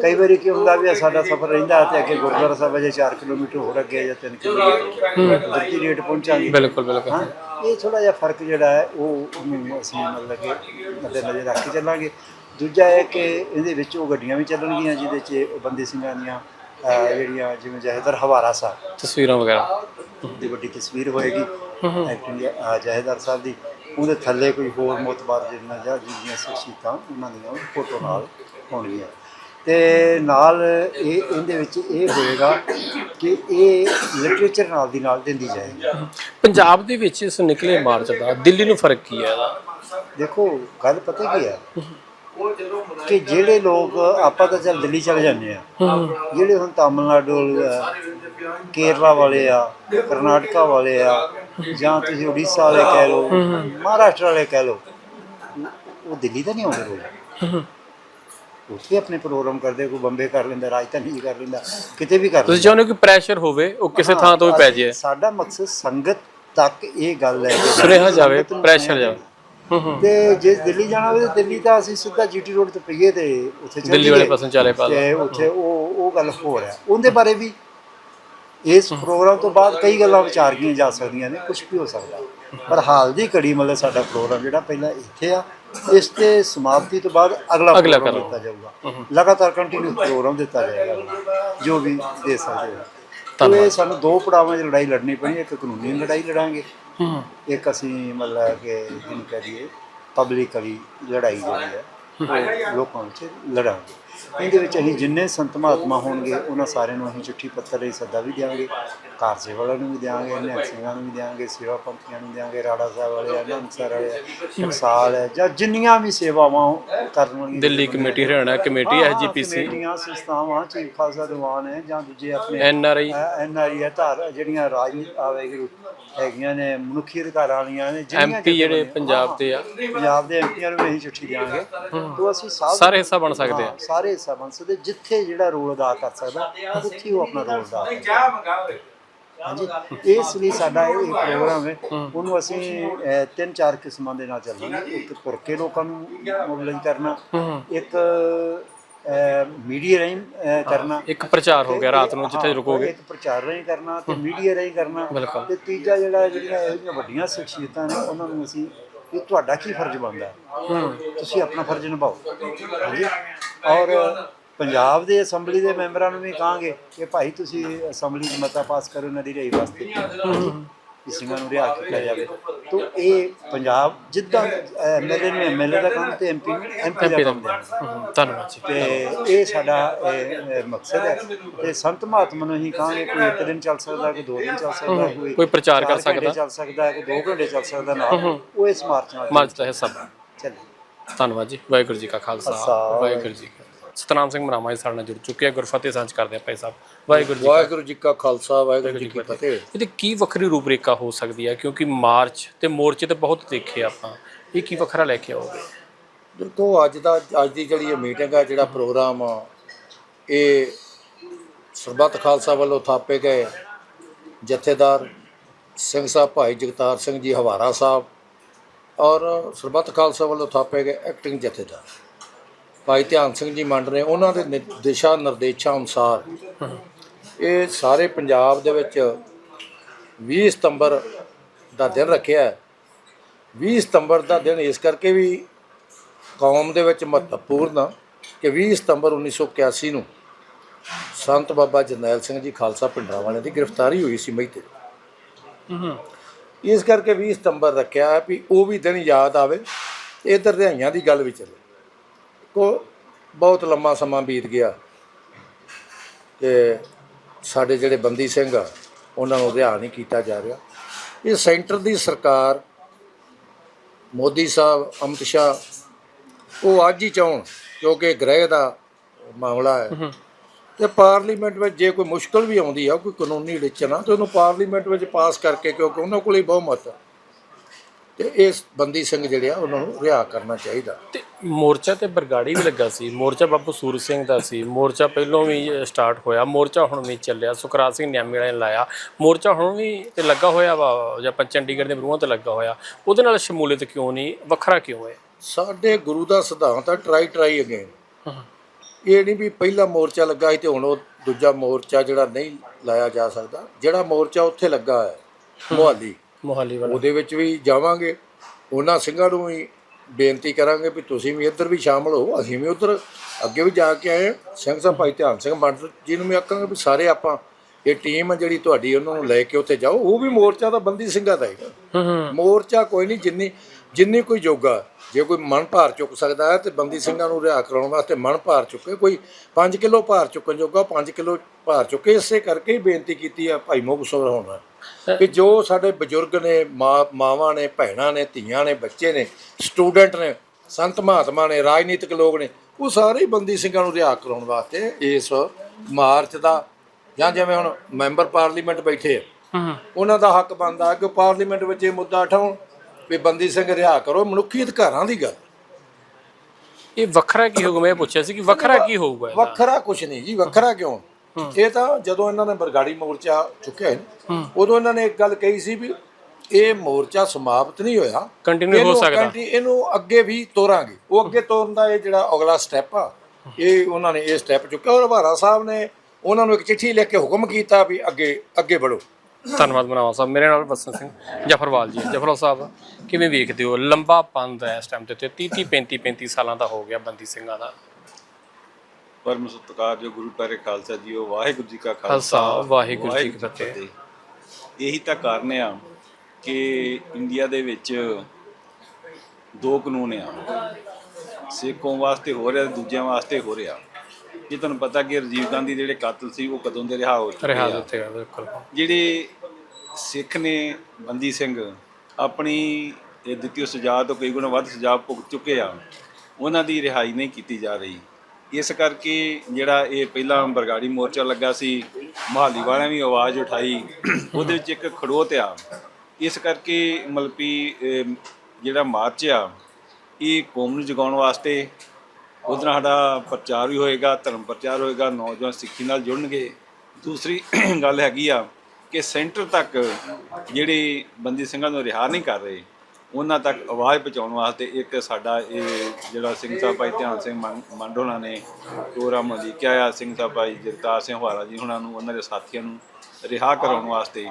ਕਈ ਵਾਰੀ ਕੀ ਹੁੰਦਾ ਵੀ ਸਾਡਾ ਸਫ਼ਰ ਰਹਿੰਦਾ ਤੇ ਅੱਗੇ ਗੁਰਦੁਆਰਾ ਸਾਹਿਬ ਅਜੇ 4 ਕਿਲੋਮੀਟਰ ਹੋਰ ਅੱਗੇ ਜਾਂ 3 ਕਿਲੋਮੀਟਰ। ਦਿੱਤੀ ਰੇਟ ਪਹੁੰਚਾਂਗੇ। ਬਿਲਕੁਲ ਬਿਲਕੁਲ। ਹਾਂ ਇਹ ਥੋੜਾ ਜਿਹਾ ਫ਼ਰਕ ਜਿਹੜਾ ਹੈ ਉਹ ਉਹਨੂੰ ਅਸੀਂ ਮਤਲਬ ਕਿ ਮੱਦੇ ਨਜ਼ਰ ਰੱਖ ਕੇ ਚੱਲਾਂਗੇ। ਦੂਜਾ ਹੈ ਕਿ ਇਹਦੇ ਵਿੱਚ ਉਹ ਗੱਡੀਆਂ ਵੀ ਚੱਲਣਗੀਆਂ ਜਿਹਦੇ 'ਚ ਉਹ ਬੰਦੀ ਸਿੰਘਾਂ ਦੀਆਂ ਅਹ, ਜਿਹੜੀਆਂ ਜਿਵੇਂ ਜਹੇਦਰ ਹਵਾਰਾ ਸਾਹਿਬ। ਤਸਵੀਰਾਂ ਵਗੈਰਾ। ਦੀ ਵੱਡੀ ਤਸਵੀਰ ਹੋਏਗੀ। ਐਕਟਿੰਗ ਜਹੇਦਾਰ ਸਾਹਿਬ ਦੀ। ਉਹਦੇ ਥੱਲੇ ਕੋਈ ਹੋਰ ਮੋਤਬਾਰ ਜਿਹੜੀਆਂ ਜਾਂ ਜਿਹੜੀਆਂ ਸ਼ਖਸੀਅਤਾਂ ਉਹਨਾਂ ਦੀਆਂ ਫੋਟੋ ਨਾਲ ਹੋਣਗੀਆਂ। ਤੇ ਨਾਲ ਇਹ ਇਹਦੇ ਵਿੱਚ ਇਹ ਹੋਏਗਾ ਕਿ ਇਹ ਲਿਟਰੇਚਰ ਨਾਲ ਦੀ ਨਾਲ ਦਿੰਦੀ ਜਾਏਗੀ। ਪੰਜਾਬ ਦੇ ਵਿੱਚ ਇਸ ਨਿਕਲੇ ਮਾਰਚ ਦਾ ਦਿੱਲੀ ਨੂੰ ਫ਼ਰਕ ਕੀ ਹੈ ਇਹਦਾ? ਦੇਖੋ ਗੱਲ ਪਤਾ ਕੀ ਹੈ ਕਿ ਜਿਹੜੇ ਲੋਕ ਆਪਾਂ ਤਾਂ ਚੱਲ ਦਿੱਲੀ ਚਲੇ ਜਾਂਦੇ ਆ ਜਿਹੜੇ ਹੁਣ ਤਾਮਿਲਨਾਡੂ ਆ, ਕੇਰਲਾ ਵਾਲੇ ਆ ਕਰਨਾਟਕਾ ਵਾਲੇ ਆ ਜਾਂ ਤੁਸੀਂ ਉੜੀਸਾ ਵਾਲੇ ਕਹਿ ਲਓ ਮਹਾਰਾਸ਼ਟਰ ਵਾਲੇ ਕਹਿ ਲਓ ਉਹ- ਦਿੱਲੀ ਤਾਂ ਨਹੀਂ ਆਉਂਦੇ ਰੋਜ਼ ਉੱਥੇ ਆਪਣੇ ਪ੍ਰੋਗਰਾਮ ਕਰਦੇ ਕੋਈ ਬੰਬੇ ਕਰ ਲੈਂਦਾ ਰਾਜਧਾਨੀ ਕਰ ਲੈਂਦਾ ਕਿਤੇ ਵੀ ਕਰ ਤੁਸੀਂ ਚਾਹੁੰਦੇ ਹੋ ਕਿ ਪ੍ਰੈਸ਼ਰ ਹੋਵੇ ਉਹ ਕਿਸੇ ਥਾਂ ਤੋਂ ਵੀ ਪੈ ਜਾਏ? ਸਾਡਾ ਮਕਸਦ ਸੰਗਤ ਤੱਕ ਇਹ ਗੱਲ ਹੈ ਕਿ ਸੁਨੇਹਾ ਜਾਵੇ ਪ੍ਰੈਸ਼ਰ ਜਾਵੇ। ਹੂੰ ਹੂੰ। ਤੇ ਜੇ ਦਿੱਲੀ ਜਾਣਾ ਹੋਵੇ ਤਾਂ ਦਿੱਲੀ ਤਾਂ ਅਸੀਂ ਸਿੱਧਾ ਜੀਟੀ ਰੋਡ ਤੇ ਪਈਏ ਤੇ ਉੱਥੇ ਚੱਲ ਦਿੱਲੀ ਵਾਲੇ। ਪਾਸੋਂ ਚਾਲੇ ਪਾ ਤੇ ਉੱਥੇ ਉਹ ਉਹ ਗੱਲ ਹੋ। ਰਿਹਾ ਉਹਦੇ ਬਾਰੇ ਵੀ ਇਸ ਪ੍ਰੋਗਰਾਮ ਤੋਂ ਬਾਅਦ ਕਈ ਗੱਲਾਂ ਵਿਚਾਰੀਆਂ ਜਾ ਸਕਦੀਆਂ ਨੇ ਕੁਝ ਵੀ ਹੋ ਸਕਦਾ। ਪਰ ਹਾਲ ਦੀ ਘੜੀ ਮਤਲਬ ਸਾਡਾ ਪ੍ਰੋਗਰਾਮ ਜਿਹੜਾ ਪਹਿਲਾਂ ਇੱਥੇ ਆ ਇਸ ਤੇ ਸਮਾਪਤੀ ਤੋਂ ਬਾਅਦ ਅਗਲਾ ਪ੍ਰੋਗਰਾਮ ਦਿੱਤਾ ਜਾਊਗਾ। ਲਗਾਤਾਰ ਕੰਟੀਨਿਊ ਪ੍ਰੋਗਰਾਮ ਦਿੱਤਾ ਜਾਏਗਾ। ਜੋ ਵੀ ਦੇ ਸਕਦੇ ਹੋ। ਤਾਂ ਇਹ ਸਾਨੂੰ ਦੋ ਪੜਾਵਾਂ 'ਚ ਲੜਾਈ ਲੜਨੀ ਪੈਣੀ ਇੱਕ ਕਾਨੂੰਨੀ ਲੜਾਈ ਲੜਾਂਗੇ ਇੱਕ ਅਸੀਂ ਮਤਲਬ ਕਿ ਜਿਹਨੂੰ ਕਹਿ ਦਈਏ ਪਬਲਿਕਲੀ ਲੜਾਈ ਜਿਹੜੀ ਹੈ ਲੋਕਾਂ ਵਿੱਚ ਲੜਾਂਗੇ। ਇਹਦੇ ਵਿੱਚ ਅਸੀਂ ਜਿੰਨੇ ਸੰਤ ਮਹਾਤਮਾ ਹੋਣਗੇ ਉਹਨਾਂ ਸਾਰਿਆਂ ਨੂੰ ਅਸੀਂ ਚਿੱਠੀ ਪੱਤਰ ਲਈ ਸੱਦਾ ਵੀ ਦਿਆਂਗੇ ਕਾਰਸੇ ਵਾਲਿਆਂ ਨੂੰ ਵੀ ਦਿਆਂਗੇ ਸਿੰਘਾਂ ਨੂੰ ਵੀ ਦਿਆਂਗੇ ਸੇਵਾ ਪੰਥੀਆਂ ਨੂੰ ਦਿਆਂਗੇ ਰਾੜਾ ਸਾਹਿਬ ਵਾਲੇ ਅਨੰਦਸਰ ਵਾਲੇ ਟਕਸਾਲ ਹੈ ਜਾਂ ਜਿੰਨੀਆਂ ਵੀ ਸੇਵਾਵਾਂ ਕਰਨ ਵਾਲੀਆਂ ਦਿੱਲੀ ਕਮੇਟੀ ਹਰਿਆਣਾ ਕਮੇਟੀ ਹਾਂ, ਹਾਂ, ਐਸਜੀਪੀਸੀ ਕਮੇਟੀਆਂ ਸੰਸਥਾਵਾਂ ਚੀਫ ਖਾਲਸਾ ਦੀਵਾਨ ਹੈ ਜਾਂ ਦੂਜੇ ਆਪਣੇ N R I. N R I ਧਾਰ ਜਿਹੜੀਆਂ ਰਾਜ ਆਵੇਗੀ ਹੈਗੀਆਂ ਨੇ ਮਨੁੱਖੀ ਅਧਿਕਾਰਾਂ ਵਾਲੀਆਂ ਨੇ ਜਿਹੜੀਆਂ ਐਮਪੀ ਜਿਹੜੇ ਪੰਜਾਬ ਦੇ ਆ। ਪੰਜਾਬ ਦੇ ਐਮਪੀਆਂ ਨੂੰ ਵੀ ਅਸੀਂ ਚਿੱਠੀ ਦਿਆਂਗੇ। ਤੋਂ ਅਸੀਂ ਸਾਰੇ ਹਿੱਸਾ ਬਣ ਸਕਦੇ ਆ। ਹਾਂ, ਸਾਰੇ ਬਣ ਸਕਦੇ ਜਿੱਥੇ ਜਿਹੜਾ ਰੋਲ ਅਦਾ ਕਰ ਸਕਦਾ ਉੱਥੇ ਉਹ ਆਪਣਾ ਰੋਲ ਅਦਾ ਹਾਂਜੀ ਇਸ ਲਈ ਸਾਡਾ ਇਹ ਪ੍ਰੋਗਰਾਮ ਹੈ। ਉਹਨੂੰ ਅਸੀਂ ਤਿੰਨ ਚਾਰ ਕਿਸਮਾਂ ਦੇ ਨਾਲ ਚੱਲਾਂਗੇ। ਇੱਕ ਤੁਰ ਕੇ ਲੋਕਾਂ ਨੂੰ ਮੋਬਿਲਾਈਜ਼ ਕਰਨਾ। ਇੱਕ ਮੀਡੀਆ ਰਾਹੀਂ ਕਰਨਾ। ਇੱਕ ਪ੍ਰਚਾਰ ਹੋ ਗਿਆ ਰਾਤ ਨੂੰ ਜਿੱਥੇ ਰੁਕੋਗੇ। ਇੱਕ ਪ੍ਰਚਾਰ ਰਾਹੀਂ ਕਰਨਾ ਤੇ ਮੀਡੀਆ ਰਾਹੀਂ ਕਰਨਾ। ਤੇ ਤੀਜਾ ਜਿਹੜਾ ਜਿਹੜੀਆਂ ਇਹੋ ਜਿਹੀਆਂ ਵੱਡੀਆਂ ਸ਼ਖਸੀਅਤਾਂ ਨੇ ਉਹਨਾਂ ਨੂੰ ਅਸੀਂ ਇਹ ਤੁਹਾਡਾ ਕੀ ਫਰਜ਼ ਬਣਦਾ? ਤੁਸੀਂ ਆਪਣਾ ਫਰਜ਼ ਨਿਭਾਓ। ਹਾਂਜੀ। ਔਰ ਪੰਜਾਬ ਦੇ ਅਸੈਂਬਲੀ ਦੇ ਮੈਂਬਰਾਂ ਨੂੰ ਵੀ ਕਹਾਂਗੇ ਕਿ ਭਾਈ ਤੁਸੀਂ ਅਸੈਂਬਲੀ 'ਚ ਮਤਾ ਪਾਸ ਕਰੋ ਨਦੀ ਰਹੀ ਵਾਸਤੇ। ਕਿ ਸਿੰਘਾਂ ਨੂੰ ਰਿਹਾ ਕੀਤਾ ਜਾਵੇ। ਤੋਂ ਇਹ ਪੰਜਾਬ ਜਿੱਦਾਂ ਐਮਐਲਏ ਨੂੰ ਐਮਐਲਏ ਦਾ ਕੰਮ ਤੇ ਐਮਪੀ ਨੂੰ ਐਮਪੀ ਦਾ ਕੰਮ। ਧੰਨਵਾਦ ਜੀ। ਤੇ ਇਹ ਸਾਡਾ ਮਕਸਦ ਹੈ। ਤੇ ਸੰਤ ਮਹਾਤਮਾ ਨੂੰ ਹੀ ਕਹਾਂਗੇ ਕੋਈ ਇੱਕ ਦਿਨ ਚੱਲ ਸਕਦਾ ਕੋਈ ਦੋ ਦਿਨ ਚੱਲ ਸਕਦਾ ਕੋਈ ਕੋਈ ਪ੍ਰਚਾਰ ਕਰ ਸਕਦਾ। ਚੱਲ ਸਕਦਾ ਕੋਈ ਦੋ ਘੰਟੇ ਚੱਲ ਸਕਦਾ ਨਾਲ। ਉਹ ਇਸ ਮਾਰਚ ਨਾਲ ਮਾਰਚ ਦਾ ਹਿੱਸਾ। ਚੱਲੇ ਧੰਨਵਾਦ ਜੀ ਵਾਹਿਗੁਰੂ ਜੀ ਕਾ ਖਾਲਸਾ ਵਾਹਿਗੁਰੂ ਜੀ। ਸਤਨਾਮ ਸਿੰਘ ਮਨਾਮਾ ਜੀ ਸਾਡੇ ਨਾਲ ਜੁੜ ਚੁੱਕੇ ਆ ਗੁਰਫਤਿਹ ਸਾਂਝ ਕਰਦੇ ਆ ਭਾਈ ਸਾਹਿਬ। ਵਾਹਿਗੁਰੂ ਜੀ ਵਾਹਿਗੁਰੂ ਜੀ ਕਾ ਖਾਲਸਾ ਵਾਹਿਗੁਰੂ ਜੀ ਕੀ ਫਤਿਹ। ਇਹਦੀ ਕੀ ਵੱਖਰੀ ਰੂਪਰੇਖਾ ਹੋ ਸਕਦੀ ਹੈ ਕਿਉਂਕਿ ਮਾਰਚ ਤੇ ਮੋਰਚੇ ਤੇ ਬਹੁਤ ਦੇਖੇ ਆਪਾਂ। ਇਹ ਕੀ ਵੱਖਰਾ ਲੈ ਕੇ ਆਓਗੇ? ਦੇਖੋ ਅੱਜ ਦਾ ਅੱਜ ਦੀ ਜਿਹੜੀ ਇਹ ਮੀਟਿੰਗ ਆ ਜਿਹੜਾ ਪ੍ਰੋਗਰਾਮ ਇਹ ਸਰਬੱਤ ਖਾਲਸਾ ਵੱਲੋਂ ਥਾਪੇ ਗਏ ਜਥੇਦਾਰ ਸਿੰਘ ਸਾਹਿਬ ਭਾਈ ਜਗਤਾਰ ਸਿੰਘ ਜੀ ਹਵਾਰਾ ਸਾਹਿਬ ਔਰ ਸਰਬੱਤ ਖਾਲਸਾ ਵੱਲੋਂ ਥਾਪੇ ਗਏ ਐਕਟਿੰਗ ਜਥੇਦਾਰ। ਭਾਈ ਧਿਆਨ ਸਿੰਘ ਜੀ ਮੰਡ ਨੇ ਉਹਨਾਂ ਦੇ ਨਿ- ਦਿਸ਼ਾ ਨਿਰਦੇਸ਼ਾਂ ਅਨੁਸਾਰ ਇਹ ਸਾਰੇ ਪੰਜਾਬ ਦੇ ਵਿੱਚ 20 ਸਤੰਬਰ ਦਾ ਦਿਨ ਰੱਖਿਆ ਹੈ। 20 ਸਤੰਬਰ ਦਾ ਦਿਨ ਇਸ ਕਰਕੇ ਵੀ ਕੌਮ ਦੇ ਵਿੱਚ ਮਹੱਤਵਪੂਰਨ ਆ ਕਿ 20 ਸਤੰਬਰ 1981 ਨੂੰ ਸੰਤ ਬਾਬਾ ਜਰਨੈਲ ਸਿੰਘ ਜੀ ਖਾਲਸਾ ਪਿੰਡਰਾਂ ਵਾਲਿਆਂ ਦੀ ਗ੍ਰਿਫਤਾਰੀ ਹੋਈ ਸੀ ਮਈ ਤੇ। ਇਸ ਕਰਕੇ 20 ਸਤੰਬਰ ਰੱਖਿਆ ਹੈ ਵੀ ਉਹ ਵੀ ਦਿਨ ਯਾਦ ਆਵੇ। ਇਧਰ ਰਿਹਾਈਆਂ ਦੀ ਗੱਲ ਵੀ ਚੱਲੇ। ਕੋ ਬਹੁਤ ਲੰਮਾ ਸਮਾਂ ਬੀਤ ਗਿਆ ਕਿ ਸਾਡੇ ਜਿਹੜੇ ਬੰਦੀ ਸਿੰਘ ਆ, ਉਹਨਾਂ ਨੂੰ ਰਿਹਾ ਨਹੀਂ ਕੀਤਾ ਜਾ ਰਿਹਾ। ਇਹ ਸੈਂਟਰ ਦੀ ਸਰਕਾਰ ਮੋਦੀ ਸਾਹਿਬ, ਅਮਿਤ ਸ਼ਾਹ, ਉਹ ਅੱਜ ਹੀ ਚਾਹਣ, ਕਿਉਂਕਿ ਗ੍ਰਹਿ ਦਾ ਮਾਮਲਾ ਹੈ। ਤੇ ਪਾਰਲੀਮੈਂਟ ਵਿੱਚ ਜੇ ਕੋਈ ਮੁਸ਼ਕਲ ਵੀ ਆਉਂਦੀ ਆ ਕੋਈ ਕਾਨੂੰਨੀ ਆ ਤੇ ਉਹਨੂੰ ਪਾਰਲੀਮੈਂਟ ਵਿੱਚ ਪਾਸ ਕਰਕੇ ਕਿਉਂਕਿ ਉਹਨਾਂ ਕੋਲ ਹੀ ਬਹੁਮਤ ਆ। ਤੇ ਇਸ ਬੰਦੀ ਸਿੰਘ ਜਿਹੜੇ ਆ ਉਹਨਾਂ ਨੂੰ ਰਿਹਾ ਕਰਨਾ ਚਾਹੀਦਾ। ਤੇ ਮੋਰਚਾ ਤੇ ਬਰਗਾੜੀ ਵੀ ਲੱਗਾ ਸੀ। ਮੋਰਚਾ ਬਾਪੂ ਸੂਰਜ ਸਿੰਘ ਦਾ ਸੀ। ਮੋਰਚਾ ਪਹਿਲੋਂ ਵੀ ਸਟਾਰਟ ਹੋਇਆ। ਮੋਰਚਾ ਹੁਣ ਵੀ ਚੱਲਿਆ। ਸੁਖਰਾਜ ਸਿੰਘ ਨਿਆਮੀ ਵਾਲੇ ਨੇ ਲਾਇਆ। ਮੋਰਚਾ ਹੁਣ ਵੀ ਤੇ ਲੱਗਾ ਹੋਇਆ ਵਾ ਜਾਂ ਚੰਡੀਗੜ੍ਹ ਦੇ ਬਰੂਹਾਂ ਤੇ ਲੱਗਾ ਹੋਇਆ। ਉਹਦੇ ਨਾਲ ਸ਼ਮੂਲੀਅਤ ਕਿਉਂ ਨਹੀਂ? ਵੱਖਰਾ ਕਿਉਂ ਹੈ ਸਾਡੇ ਗੁਰੂ ਦਾ ਸਿਧਾਂਤ ਆ ਟਰਾਈ ਟਰਾਈ ਅਗੇਨ ਇਹ ਨਹੀਂ ਵੀ ਪਹਿਲਾ ਮੋਰਚਾ ਲੱਗਾ ਸੀ ਤੇ ਹੁਣ ਉਹ ਦੂਜਾ ਮੋਰਚਾ ਜਿਹੜਾ ਨਹੀਂ ਲਾਇਆ ਜਾ ਸਕਦਾ। ਜਿਹੜਾ ਮੋਰਚਾ ਉੱਥੇ ਲੱਗਾ ਹੈ ਮੁਹਾਲੀ। ਮੋਹਾਲੀ ਵਾਲਾ। ਉਹਦੇ ਵਿੱਚ ਵੀ ਜਾਵਾਂਗੇ। ਉਹਨਾਂ ਸਿੰਘਾਂ ਨੂੰ ਵੀ ਬੇਨਤੀ ਕਰਾਂਗੇ ਵੀ ਤੁਸੀਂ ਵੀ ਇੱਧਰ ਵੀ ਸ਼ਾਮਲ ਹੋ ਅਸੀਂ ਵੀ ਉੱਧਰ ਅੱਗੇ ਵੀ ਜਾ ਕੇ ਆਏ। ਸਿੰਘ ਸਾਹਿਬ ਭਾਈ ਧਿਆਨ ਸਿੰਘ ਮੰਡ ਜੀ ਨੂੰ ਵੀ ਆਖਾਂਗੇ ਵੀ ਸਾਰੇ ਆਪਾਂ ਇਹ ਟੀਮ ਜਿਹੜੀ ਤੁਹਾਡੀ ਉਹਨਾਂ ਨੂੰ ਲੈ ਕੇ ਉੱਥੇ ਜਾਓ। ਉਹ ਵੀ ਮੋਰਚਾ ਦਾ ਬੰਦੀ ਸਿੰਘਾਂ ਦਾ ਹੂੰ। ਮੋਰਚਾ ਕੋਈ ਨਹੀਂ ਜਿੰਨੀ ਜਿੰਨੀ ਕੋਈ ਜੋਗਾ ਜੇ ਕੋਈ ਮਨ ਭਾਰ ਚੁੱਕ ਸਕਦਾ ਹੈ ਤੇ ਬੰਦੀ ਸਿੰਘਾਂ ਨੂੰ ਰਿਹਾ ਕਰਾਉਣ ਵਾਸਤੇ ਮਨ ਭਾਰ ਚੁੱਕੇ ਕੋਈ 5 ਕਿਲੋ ਭਾਰ ਚੁੱਕਣ ਜੋਗਾ 5 ਕਿਲੋ ਭਾਰ ਚੁੱਕੇ ਇਸੇ ਕਰਕੇ ਹੀ ਬੇਨਤੀ ਕੀਤੀ ਆ ਭਾਈ ਮੁਕਤਸਰ ਹੋਣਾ। ਕਿ ਜੋ ਸਾਡੇ ਬਜ਼ੁਰਗ ਨੇ ਮਾਂ ਮਾਵਾਂ ਨੇ ਭੈਣਾਂ ਨੇ ਧੀਆਂ ਨੇ ਬੱਚੇ ਨੇ ਸਟੂਡੈਂਟ ਨੇ ਸੰਤ ਮਹਾਤਮਾ ਨੇ ਰਾਜਨੀਤਿਕ ਲੋਕ ਨੇ ਉਹ ਸਾਰੇ ਬੰਦੀ ਸਿੰਘਾਂ ਨੂੰ ਰਿਹਾ ਕਰਾਉਣ ਵਾਸਤੇ ਇਸ ਮਾਰਚ ਦਾ ਜਾਂ ਜਿਵੇਂ ਹੁਣ ਮੈਂਬਰ ਪਾਰਲੀਮੈਂਟ ਬੈਠੇ ਆ ਉਹਨਾਂ ਦਾ ਹੱਕ ਬਣਦਾ ਕਿ ਪਾਰਲੀਮੈਂਟ ਵਿੱਚ ਇਹ ਮੁੱਦਾ ਉਠਾਉਣ। ਵੀ ਬੰਦੀ ਸਿੰਘ ਰਿਹਾ ਕਰੋ ਮਨੁੱਖੀ ਅਧਿਕਾਰਾਂ ਦੀ ਗੱਲ। ਇਹ ਵੱਖਰਾ ਕੀ ਹੋਊਗਾ? ਮੈਂ ਪੁੱਛਿਆ ਸੀ ਕਿ ਵੱਖਰਾ ਕੀ ਹੋਊਗਾ ਇਹਦਾ? ਵੱਖਰਾ ਕੁਝ ਨਹੀਂ ਜੀ ਵੱਖਰਾ ਕਿਉਂ? ਇਹ ਤਾਂ ਜਦੋਂ ਇਹਨਾਂ ਨੇ ਬਰਗਾੜੀ ਮੋਰਚਾ ਚੁੱਕਿਆ ਸੀ ਉਦੋਂ ਇਹਨਾਂ ਨੇ ਇੱਕ ਗੱਲ ਕਹੀ ਸੀ ਵੀ ਇਹ ਮੋਰਚਾ ਸਮਾਪਤ ਨਹੀਂ ਹੋਇਆ। Continue ਹੋ ਇਹਨੂੰ ਸਕਦਾ। ਕੰਟੀ- ਇਹਨੂੰ ਅੱਗੇ ਵੀ ਤੋਰਾਂਗੇ। ਉਹ ਅੱਗੇ ਤੋਰਨ ਦਾ ਇਹ ਜਿਹੜਾ ਅਗਲਾ ਸਟੈਪ ਆ ਇਹ ਉਹਨਾਂ ਨੇ ਇਹ ਸਟੈਪ ਚੁੱਕਿਆ। ਔਰ ਹਵਾਰਾ ਸਾਹਿਬ ਨੇ ਉਹਨਾਂ ਨੂੰ ਇੱਕ ਚਿੱਠੀ ਲਿਖ ਕੇ ਹੁਕਮ ਕੀਤਾ ਵੀ ਅੱਗੇ ਅੱਗੇ ਵਧੋ। ਧੰਨਵਾਦ ਮਨਾਵਾ ਸਾਹਿਬ। ਮੇਰੇ ਨਾਲ ਬਸਨ ਸਿੰਘ ਜਫਰਵਾਲ ਜੀ ਜਫਰਵਾਲ ਸਾਹਿਬ ਕਿਵੇਂ ਵੇਖਦੇ ਹੋ? ਲੰਬਾ ਪੰਦ ਹੈ ਇਸ ਟਾਈਮ ਤੇ 30 30 35 35 ਸਾਲਾਂ ਦਾ ਹੋ ਗਿਆ ਬੰਦੀ ਸਿੰਘਾਂ ਦਾ। ਪਰਮ ਸਤਕਾਰ ਜੋ ਗੁਰੂ ਪਿਆਰੇ ਖਾਲਸਾ ਜੀਓ ਵਾਹਿਗੁਰੂ ਜੀ ਕਾ ਖਾਲਸਾ, ਵਾਹਿਗੁਰੂ ਜੀ ਕੀ ਫਤਿਹ। ਇਹੀ ਤਾਂ ਕਾਰਨ ਆ ਕਿ ਇੰਡੀਆ ਦੇ ਵਿੱਚ ਦੋ ਕਾਨੂੰਨ ਆ। ਸਿੱਖ ਵਾਸਤੇ ਹੋ ਰਿਹਾ ਦੂਜਿਆਂ ਵਾਸਤੇ ਹੋ ਰਿਹਾ। ਜੇ ਤੁਹਾਨੂੰ ਪਤਾ ਕਿ ਰਾਜੀਵ ਗਾਂਧੀ ਜਿਹੜੇ ਕਾਤਲ ਸੀ ਉਹ ਕਦੋਂ ਦੇ ਰਿਹਾ ਹੋ ਚੁੱਕੇ ਰਿਹਾ ਆ? ਉੱਤੇ ਬਿਲਕੁਲ। ਜਿਹੜੇ ਸਿੱਖ ਨੇ ਬੰਦੀ ਸਿੰਘ ਆਪਣੀ ਇਹ ਦਿੱਤੀ ਹੋਈ ਸਜ਼ਾ ਤੋਂ ਕਈ ਗੁਣਾ ਵੱਧ ਸਜ਼ਾ ਭੁਗਤ ਚੁੱਕੇ ਆ। ਉਹਨਾਂ ਦੀ ਰਿਹਾਈ ਨਹੀਂ ਕੀਤੀ ਜਾ ਰਹੀ। ਇਸ ਕਰਕੇ ਜਿਹੜਾ ਇਹ ਪਹਿਲਾਂ ਬਰਗਾੜੀ ਮੋਰਚਾ ਲੱਗਾ ਸੀ ਮਹਾਲੀ ਵਾਲਿਆਂ ਵੀ ਆਵਾਜ਼ ਉਠਾਈ। ਉਹਦੇ ਵਿੱਚ ਇੱਕ ਖੜੋਤ ਆ। ਇਸ ਕਰਕੇ ਮਲਪੀ ਜਿਹੜਾ ਮਾਰਚ ਆ ਇਹ ਕੌਮ ਨੂੰ ਜਗਾਉਣ ਵਾਸਤੇ ਉਹਦੇ ਨਾਲ ਸਾਡਾ ਪ੍ਰਚਾਰ ਵੀ ਹੋਏਗਾ, ਧਰਮ ਪ੍ਰਚਾਰ ਹੋਏਗਾ, ਨੌਜਵਾਨ ਸਿੱਖੀ ਨਾਲ ਜੁੜਨਗੇ। ਦੂਸਰੀ ਗੱਲ ਹੈਗੀ ਆ ਕਿ ਸੈਂਟਰ ਤੱਕ ਜਿਹੜੇ ਬੰਦੀ ਸਿੰਘਾਂ ਨੂੰ ਰਿਹਾ ਨਹੀਂ ਕਰ ਰਹੇ, ਉਹਨਾਂ ਤੱਕ ਆਵਾਜ਼ ਪਹੁੰਚਾਉਣ ਵਾਸਤੇ ਇੱਕ ਸਾਡਾ ਇਹ ਜਿਹੜਾ ਸਿੰਘ ਸਾਹਿਬ ਭਾਈ ਧਿਆਨ ਸਿੰਘ ਮੰਨ- ਮੰਡ ਹੋਣਾ ਨੇ ਪ੍ਰੋਗਰਾਮ ਲਿਖਿਆ ਆ, ਸਿੰਘ ਸਾਹਿਬ ਭਾਈ ਜਗਤਾਰ ਸਿੰਘ ਹਵਾਲਾ ਜੀ ਉਹਨਾਂ ਨੂੰ, ਉਹਨਾਂ ਦੇ ਸਾਥੀਆਂ ਨੂੰ ਰਿਹਾ ਕਰਾਉਣ ਵਾਸਤੇ।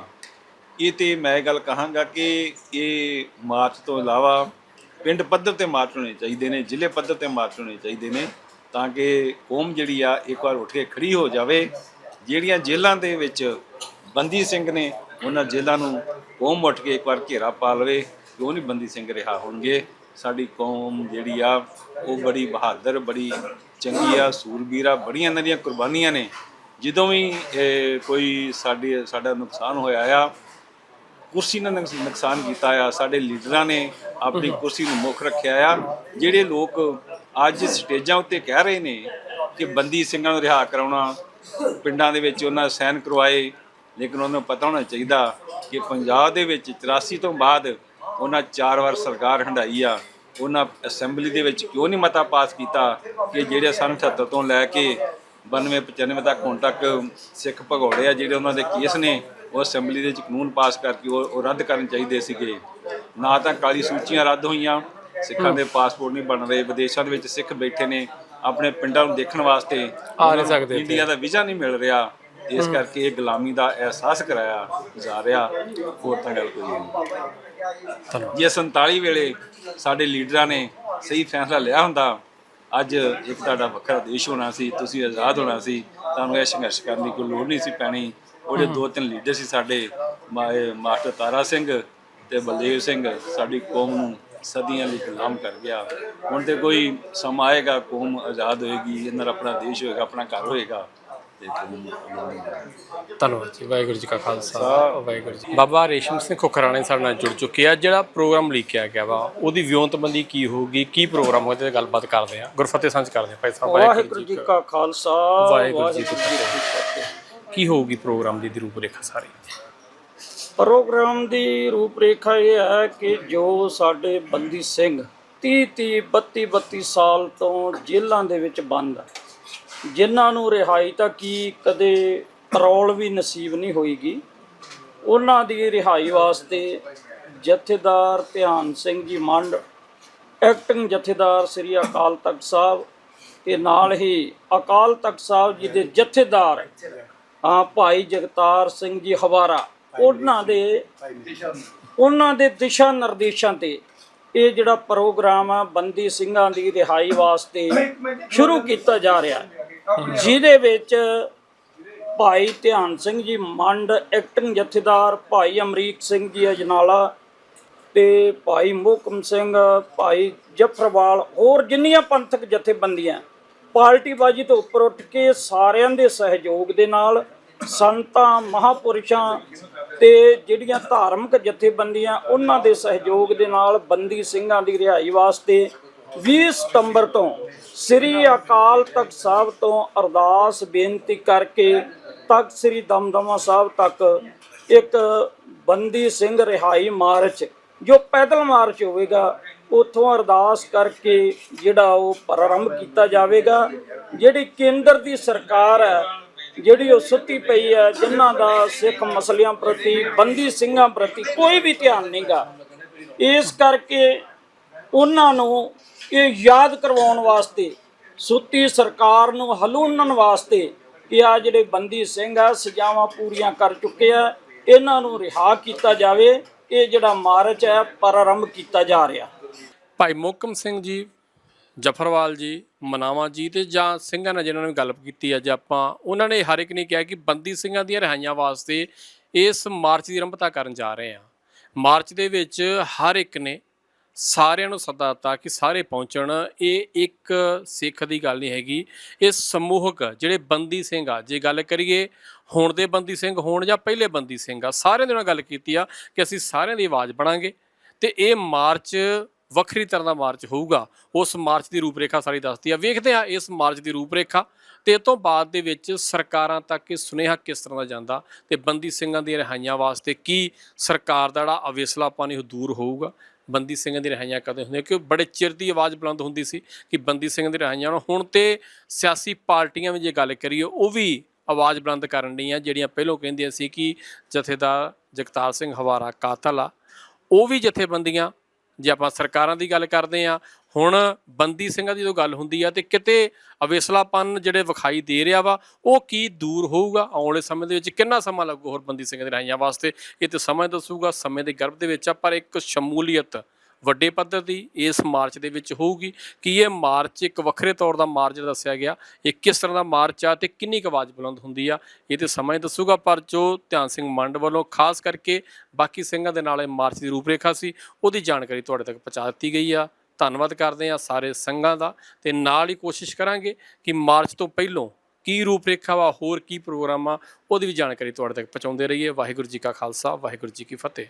ਇਹ ਤੇ ਮੈਂ ਇਹ ਗੱਲ ਕਹਾਂਗਾ ਕਿ ਇਹ ਮਾਰਚ ਤੋਂ ਇਲਾਵਾ ਪਿੰਡ ਪੱਧਰ ਤੇ ਮਾਰਚ ਹੋਣੇ ਚਾਹੀਦੇ ਨੇ, ਜ਼ਿਲ੍ਹੇ ਪੱਧਰ ਤੇ ਮਾਰਚ ਹੋਣੇ ਚਾਹੀਦੇ ਨੇ ਤਾਂ ਕਿ ਕੌਮ ਜਿਹੜੀ ਆ, ਇੱਕ ਵਾਰ ਉੱਠ ਕੇ ਖੜੀ ਹੋ ਜਾਵੇ। ਜਿਹੜੀਆਂ ਜੇਲ੍ਹਾਂ ਦੇ ਵਿੱਚ ਬੰਦੀ ਸਿੰਘ ਨੇ, ਉਹਨਾਂ ਜੇਲ੍ਹਾਂ ਨੂੰ ਕੌਮ ਉੱਠ ਕੇ ਇੱਕ ਵਾਰ ਘੇਰਾ ਪਾ ਲਵੇ ਕਿਉਂ ਨਹੀਂ ਬੰਦੀ ਸਿੰਘ ਰਿਹਾ ਹੋਣਗੇ। ਸਾਡੀ ਕੌਮ ਜਿਹੜੀ ਆ, ਉਹ ਬੜੀ ਬਹਾਦਰ, ਬੜੀ ਚੰਗੀ ਆ, ਸੂਰਬੀਰ ਆ, ਬੜੀਆਂ ਇਹਨਾਂ ਦੀਆਂ ਕੁਰਬਾਨੀਆਂ ਨੇ। ਜਦੋਂ ਵੀ ਕੋਈ ਸਾਡੀ, ਸਾਡਾ ਨੁਕਸਾਨ ਹੋਇਆ ਆ ਕੁਰਸੀ ਨੇ ਨੁਕਸ- ਨੁਕਸਾਨ ਕੀਤਾ ਆ। ਸਾਡੇ ਲੀਡਰਾਂ ਨੇ ਆਪਣੀ ਕੁਰਸੀ ਨੂੰ ਮੁੱਖ ਰੱਖਿਆ ਆ। ਜਿਹੜੇ ਲੋਕ ਅੱਜ ਸਟੇਜਾਂ ਉੱਤੇ ਕਹਿ ਰਹੇ ਨੇ ਕਿ ਬੰਦੀ ਸਿੰਘਾਂ ਨੂੰ ਰਿਹਾ ਕਰਾਉਣਾ ਪਿੰਡਾਂ ਦੇ ਵਿੱਚ ਉਹਨਾਂ ਸੈਨ ਕਰਵਾਏ ਲੇਕਿਨ ਉਹਨਾਂ ਨੂੰ ਪਤਾ ਹੋਣਾ ਚਾਹੀਦਾ ਕਿ ਪੰਜਾਬ ਦੇ ਵਿੱਚ 84 ਤੋਂ ਬਾਅਦ ਉਹਨਾਂ ਚਾਰ ਵਾਰ ਸਰਕਾਰ ਹੰਡਾਈ ਆ। ਉਹਨਾਂ ਅਸੈਂਬਲੀ ਦੇ ਵਿੱਚ ਕਿਉਂ ਨਹੀਂ ਮਤਾ ਪਾਸ ਕੀਤਾ ਕਿ ਜਿਹੜੇ ਸਨ 77 ਤੋਂ ਲੈ ਕੇ 92 95 ਤੱਕ ਹੁਣ ਤੱਕ ਸਿੱਖ ਭਗੌੜੇ ਆ ਜਿਹੜੇ ਉਹਨਾਂ ਦੇ ਕੇਸ ਨੇ ਉਹ ਅਸੈਂਬਲੀ ਦੇ ਵਿੱਚ ਕਾਨੂੰਨ ਪਾਸ ਕਰਕੇ ਉਹ ਰੱਦ ਕਰਨ ਚਾਹੀਦੇ ਸੀਗੇ। ਨਾ ਤਾਂ ਕਾਲੀ ਸੂਚੀਆਂ ਰੱਦ ਹੋਈਆਂ ਸਿੱਖਾਂ ਦੇ ਪਾਸਪੋਰਟ ਨਹੀਂ ਬਣ ਰਹੇ ਵਿਦੇਸ਼ਾਂ ਦੇ ਵਿੱਚ ਸਿੱਖ ਬੈਠੇ ਨੇ ਆਪਣੇ ਪਿੰਡਾਂ ਨੂੰ ਦੇਖਣ ਵਾਸਤੇ। ਆ ਨਹੀਂ ਸਕਦੇ। ਇੰਡੀਆ ਦਾ ਵੀਜ਼ਾ ਨਹੀਂ ਮਿਲ ਰਿਹਾ। ਇਸ ਕਰਕੇ ਇਹ ਗੁਲਾਮੀ ਦਾ ਅਹਿਸਾਸ ਕਰਾਇਆ ਜਾ ਰਿਹਾ। ਹੋਰ ਤਾਂ ਗੱਲ ਕੋਈ ਨਹੀਂ। ਜੇ 47 ਵੇਲੇ ਸਾਡੇ ਲੀਡਰਾਂ ਨੇ ਸਹੀ ਫੈਸਲਾ ਲਿਆ ਹੁੰਦਾ ਅੱਜ ਇੱਕ ਤੁਹਾਡਾ ਵੱਖਰਾ ਦੇਸ਼ ਹੋਣਾ ਸੀ ਤੁਸੀਂ ਆਜ਼ਾਦ ਹੋਣਾ ਸੀ ਤੁਹਾਨੂੰ ਇਹ ਸੰਘਰਸ਼ ਕਰਨ ਦੀ ਕੋਈ ਲੋੜ ਨਹੀਂ ਸੀ ਪੈਣੀ। ਉਹਦੇ ਦੋ ਤਿੰਨ ਲੀਡਰ ਸੀ ਸਾਡੇ ਮਾ- ਇਹ ਮਾਸਟਰ ਤਾਰਾ ਸਿੰਘ ਤੇ ਬਲਦੇਵ ਸਿੰਘ। ਸਾਡੀ ਕੌਮ ਨੂੰ ਸਦੀਆਂ ਲਈ ਗੁਲਾਮ ਕਰ ਗਿਆ। ਹੁਣ ਤੇ ਕੋਈ ਸਮਾਂ ਆਏਗਾ ਕੌਮ ਆਜ਼ਾਦ ਹੋਏਗੀ ਇਹਨਾਂ ਦਾ ਆਪਣਾ ਦੇਸ਼ ਹੋਏਗਾ ਆਪਣਾ ਘਰ ਹੋਏਗਾ। ਤੇ ਕੌਮ ਧੰਨਵਾਦ ਜੀ ਵਾਹਿਗੁਰੂ ਜੀ ਕਾ ਖਾਲਸਾ ਵਾਹਿਗੁਰੂ ਜੀ ਬਾਬਾ ਰੇਸ਼ਮ ਸਿੰਘ ਖੁਖਰਾਣੇ ਸਾਡੇ ਨਾਲ ਜੁੜ ਚੁੱਕੇ ਆ। ਜਿਹੜਾ ਪ੍ਰੋਗਰਾਮ ਲਿਖਿਆ ਗਿਆ ਵਾ ਉਹਦੀ ਵਿਉਂਤਬੰਦੀ ਕੀ ਹੋਊਗੀ? ਕੀ ਪ੍ਰੋਗਰਾਮ ਹੋਇਆ ਤੇ ਗੱਲਬਾਤ ਕਰਦੇ ਆ। ਗੁਰਫਤਿਹ ਸਾਂਝ ਕਰਦੇ ਆ ਭਾਈ ਸਾਹਿਬ ਵਾਹਿਗੁਰੂ ਜੀ ਕਾ ਖਾਲਸਾ ਵਾਹਿਗੁਰੂ ਜੀ ਕੀ ਫਤਿਹ। ਕੀ ਹੋਊਗੀ ਪ੍ਰੋਗਰਾਮ ਦੀ ਰੂਪ ਰੇਖਾ ਸਾਰੀ? ਪ੍ਰੋਗਰਾਮ ਦੀ ਰੂਪਰੇਖਾ ਇਹ ਹੈ ਕਿ ਜੋ ਸਾਡੇ ਬੰਦੀ ਸਿੰਘ 30 30 32 32 ਸਾਲ ਤੋਂ ਜੇਲ੍ਹਾਂ ਦੇ ਵਿੱਚ ਬੰਦ ਆ। ਜਿਨ੍ਹਾਂ ਨੂੰ ਰਿਹਾਈ ਤਾਂ ਕੀ ਕਦੇ ਪੈਰੋਲ ਵੀ ਨਸੀਬ ਨਹੀਂ ਹੋਈਗੀ। ਉਹਨਾਂ ਦੀ ਰਿਹਾਈ ਵਾਸਤੇ ਜਥੇਦਾਰ ਧਿਆਨ ਸਿੰਘ ਜੀ ਮੰਡ ਐਕਟਿੰਗ ਜਥੇਦਾਰ ਸ੍ਰੀ ਅਕਾਲ ਤਖਤ ਸਾਹਿਬ ਤੇ ਨਾਲ ਹੀ ਅਕਾਲ ਤਖਤ ਸਾਹਿਬ ਜੀ ਦੇ ਜਥੇਦਾਰ ਆ ਭਾਈ ਜਗਤਾਰ ਸਿੰਘ ਜੀ ਹਵਾਰਾ ਉਹਨਾਂ ਦੇ ਉਹਨਾਂ ਦੇ ਦਿਸ਼ਾ ਨਿਰਦੇਸ਼ਾਂ ਤੇ ਇਹ ਜਿਹੜਾ ਪ੍ਰੋਗਰਾਮ ਆ ਬੰਦੀ ਸਿੰਘਾਂ ਦੀ ਰਿਹਾਈ ਵਾਸਤੇ ਸ਼ੁਰੂ ਕੀਤਾ ਜਾ ਰਿਹਾ। ਜਿਹਦੇ ਵਿੱਚ ਭਾਈ ਧਿਆਨ ਸਿੰਘ ਜੀ ਮੰਡ ਐਕਟਿੰਗ ਜਥੇਦਾਰ ਭਾਈ ਅਮਰੀਕ ਸਿੰਘ ਜੀ ਅਜਨਾਲਾ ਤੇ ਭਾਈ ਮੋਹਕਮ ਸਿੰਘ ਭਾਈ ਜਫਰਵਾਲ ਹੋਰ ਜਿੰਨੀਆਂ ਪੰਥਕ ਜਥੇਬੰਦੀਆਂ ਪਾਰਟੀਬਾਜੀ ਤੋਂ ਉੱਪਰ ਉੱਠ ਕੇ ਸਾਰਿਆਂ ਦੇ ਸਹਿਯੋਗ ਦੇ ਨਾਲ ਸੰਤਾਂ, ਮਹਾਪੁਰਸ਼ਾਂ ਤੇ ਜਿਹੜੀਆਂ ਧਾਰਮਿਕ ਜਥੇਬੰਦੀਆਂ, ਉਹਨਾਂ ਦੇ ਸਹਿਯੋਗ ਦੇ ਨਾਲ ਬੰਦੀ ਸਿੰਘਾਂ ਦੀ ਰਿਹਾਈ ਵਾਸਤੇ 20 ਸਤੰਬਰ ਤੋਂ ਸ੍ਰੀ ਅਕਾਲ ਤਖਤ ਸਾਹਿਬ ਤੋਂ ਅਰਦਾਸ ਬੇਨਤੀ ਕਰਕੇ ਤਖਤ ਸ੍ਰੀ ਦਮਦਮਾ ਸਾਹਿਬ ਤੱਕ ਇੱਕ ਬੰਦੀ ਸਿੰਘ ਰਿਹਾਈ ਮਾਰਚ, ਜੋ ਪੈਦਲ ਮਾਰਚ ਹੋਵੇਗਾ ਉਥੋਂ ਅਰਦਾਸ ਕਰਕੇ ਜਿਹੜਾ ਉਹ ਪ੍ਰਾਰੰਭ ਕੀਤਾ ਜਾਵੇਗਾ। ਜਿਹੜੀ ਕੇਂਦਰ ਦੀ ਸਰਕਾਰ ਹੈ, ਜਿਹੜੀ ਉਹ ਸੁੱਤੀ ਪਈ ਹੈ, ਜਿਨ੍ਹਾਂ ਦਾ ਸਿੱਖ ਮਸਲਿਆਂ ਪ੍ਰਤੀ, ਬੰਦੀ ਸਿੰਘਾਂ ਪ੍ਰਤੀ ਕੋਈ ਵੀ ਧਿਆਨ ਨਹੀਂਗਾ। ਇਸ ਕਰਕੇ ਉਹਨਾਂ ਨੂੰ ਇਹ ਯਾਦ ਕਰਵਾਉਣ ਵਾਸਤੇ, ਸੁੱਤੀ ਸਰਕਾਰ ਨੂੰ ਹਲੂਣਨ ਵਾਸਤੇ ਕਿ ਆ ਜਿਹੜੇ ਬੰਦੀ ਸਿੰਘ ਆ, ਸਜ਼ਾਵਾਂ ਪੂਰੀਆਂ ਕਰ ਚੁੱਕੇ ਆ, ਇਹਨਾਂ ਨੂੰ ਰਿਹਾ ਕੀਤਾ ਜਾਵੇ। ਇਹ ਜਿਹੜਾ ਮਾਰਚ ਹੈ, ਪ੍ਰਾਰੰਭ ਕੀਤਾ ਜਾ ਰਿਹਾ। ਭਾਈ ਮੋਕਮ ਸਿੰਘ ਜੀ, ਜਫਰਵਾਲ ਜੀ, ਮਨਾਵਾ ਜੀ ਤੇ ਜਾਂ ਸਿੰਘਾਂ ਨਾਲ ਜਿਨ੍ਹਾਂ ਨੇ ਗੱਲ ਕੀਤੀ ਅੱਜ ਆਪਾਂ, ਉਹਨਾਂ ਨੇ ਹਰ ਇੱਕ ਨੇ ਕਿਹਾ ਕਿ ਬੰਦੀ ਸਿੰਘਾਂ ਦੀਆਂ ਰਿਹਾਈਆਂ ਵਾਸਤੇ ਇਸ ਮਾਰਚ ਦੀ ਆਰੰਭਤਾ ਕਰਨ ਜਾ ਰਹੇ ਹਾਂ। ਮਾਰਚ ਦੇ ਵਿੱਚ ਹਰ ਇੱਕ ਨੇ ਸਾਰਿਆਂ ਨੂੰ ਸੱਦਾ ਦਿੱਤਾ ਕਿ ਸਾਰੇ ਪਹੁੰਚਣ। ਇਹ ਇੱਕ ਸਿੱਖ ਦੀ ਗੱਲ ਨਹੀਂ ਹੈਗੀ, ਇਹ ਸਮੂਹਕ ਜਿਹੜੇ ਬੰਦੀ ਸਿੰਘ ਆ, ਜੇ ਗੱਲ ਕਰੀਏ ਹੁਣ ਦੇ ਬੰਦੀ ਸਿੰਘ ਹੋਣ ਜਾਂ ਪਹਿਲੇ ਬੰਦੀ ਸਿੰਘ ਆ, ਸਾਰਿਆਂ ਦੇ ਨਾਲ ਗੱਲ ਕੀਤੀ ਆ ਕਿ ਅਸੀਂ ਸਾਰਿਆਂ ਦੀ ਆਵਾਜ਼ ਬਣਾਂਗੇ ਤੇ ਇਹ ਮਾਰਚ ਵੱਖਰੀ ਤਰ੍ਹਾਂ ਦਾ ਮਾਰਚ ਹੋਊਗਾ। ਉਸ ਮਾਰਚ ਦੀ ਰੂਪਰੇਖਾ ਸਾਰੀ ਦੱਸਦੀ ਆ। ਵੇਖਦੇ ਆ ਇਸ ਮਾਰਚ ਦੀ ਰੂਪਰੇਖਾ। ਤੇ ਇਹ ਤੋਂ ਬਾਅਦ ਦੇ ਵਿੱਚ ਸਰਕਾਰਾਂ ਤੱਕ ਇਹ ਸੁਨੇਹਾ ਕਿਸ ਤਰ੍ਹਾਂ ਦਾ ਜਾਂਦਾ ਤੇ ਬੰਦੀ ਸਿੰਘਾਂ ਦੀਆਂ ਰਿਹਾਈਆਂ ਵਾਸਤੇ ਕੀ ਸਰਕਾਰ ਦਾ ਜਿਹੜਾ ਅਵੇਸਲਾਪਨ ਇਹ ਦੂਰ ਹੋਊਗਾ? ਬੰਦੀ ਸਿੰਘਾਂ ਦੀ ਰਿਹਾਈਆਂ ਕਦੇ ਹੁੰਦੀਆਂ? ਕਿ ਬੜੇ ਚਿਰ ਦੀ ਆਵਾਜ਼ ਬੁਲੰਦ ਹੁੰਦੀ ਸੀ ਕਿ ਬੰਦੀ ਸਿੰਘਾਂ ਦੀ ਰਿਹਾਈਆਂ ਨੂੰ। ਹੁਣ ਤੇ ਸਿਆਸੀ ਪਾਰਟੀਆਂ ਵਿੱਚ ਜੇ ਗੱਲ ਕਰੀਏ, ਉਹ ਵੀ ਆਵਾਜ਼ ਬੁਲੰਦ ਕਰਨ ਡੀਆਂ, ਜਿਹੜੀਆਂ ਪਹਿਲਾਂ ਕਹਿੰਦੀਆਂ ਸੀ ਕਿ ਜਥੇਦਾਰ ਜਗਤਾਰ ਸਿੰਘ ਹਵਾਰਾ ਕਾਤਲ ਆ, ਉਹ ਵੀ ਜਥੇਬੰਦੀਆਂ ਜੇ ਆਪਾਂ ਸਰਕਾਰਾਂ ਦੀ ਗੱਲ ਕਰਦੇ ਆ ਹੁਣ ਬੰਦੀ ਸਿੰਘਾਂ ਦੀ ਜਦੋਂ ਗੱਲ ਹੁੰਦੀ ਆ ਤੇ ਕਿਤੇ ਅਵੇਸਲਾਪਨ ਜਿਹੜੇ ਵਿਖਾਈ ਦੇ ਰਿਹਾ ਵਾ, ਉਹ ਕੀ ਦੂਰ ਹੋਊਗਾ? ਆਉਣ ਵਾਲੇ ਸਮੇਂ ਦੇ ਵਿੱਚ ਕਿੰਨਾ ਸਮਾਂ ਲੱਗੂ ਹੋਰ ਬੰਦੀ ਸਿੰਘਾਂ ਦੇ ਰਾਈਆਂ ਵਾਸਤੇ? ਇਹ ਤੇ ਸਮਾਂ ਦੱਸੂਗਾ, ਸਮੇਂ ਦੇ ਗਰਭ ਦੇ ਵਿੱਚ ਆ, ਪਰ ਇੱਕ ਸ਼ਮੂਲੀਅਤ ਵੱਡੇ ਪੱਧਰ ਦੀ ਇਸ ਮਾਰਚ ਦੇ ਵਿੱਚ ਹੋਊਗੀ। ਕਿ ਇਹ ਮਾਰਚ ਇੱਕ ਵੱਖਰੇ ਤੌਰ ਦਾ ਮਾਰਚ ਦੱਸਿਆ ਗਿਆ, ਇਹ ਕਿਸ ਤਰ੍ਹਾਂ ਦਾ ਮਾਰਚ ਆ ਤੇ ਕਿੰਨੀ ਕੁ ਆਵਾਜ਼ ਬੁਲੰਦ ਹੁੰਦੀ ਆ, ਇਹ ਤੇ ਸਮਾਂ ਹੀ ਦੱਸੂਗਾ, ਪਰ ਜੋ ਧਿਆਨ ਸਿੰਘ ਮੰਡ ਵੱਲੋਂ ਖਾਸ ਕਰਕੇ ਬਾਕੀ ਸਿੰਘਾਂ ਦੇ ਨਾਲ ਇਹ ਮਾਰਚ ਦੀ ਰੂਪਰੇਖਾ ਸੀ, ਉਹਦੀ ਜਾਣਕਾਰੀ ਤੁਹਾਡੇ ਤੱਕ ਪਹੁੰਚਾ ਦਿੱਤੀ ਗਈ ਆ। ਧੰਨਵਾਦ ਕਰਦੇ ਆ ਸਾਰੇ ਸੰਘਾਂ ਦਾ ਤੇ ਨਾਲ ਹੀ ਕੋਸ਼ਿਸ਼ ਕਰਾਂਗੇ ਕਿ ਮਾਰਚ ਤੋਂ ਪਹਿਲਾਂ ਕੀ ਰੂਪਰੇਖਾ ਵਾ, ਹੋਰ ਕੀ ਪ੍ਰੋਗਰਾਮ ਆ, ਉਹਦੀ ਵੀ ਜਾਣਕਾਰੀ ਤੁਹਾਡੇ ਤੱਕ ਪਹੁੰਚਾਉਂਦੇ ਰਹੀਏ। ਵਾਹਿਗੁਰੂ ਜੀ ਕਾ ਖਾਲਸਾ, ਵਾਹਿਗੁਰੂ ਜੀ ਕੀ ਫਤਿਹ।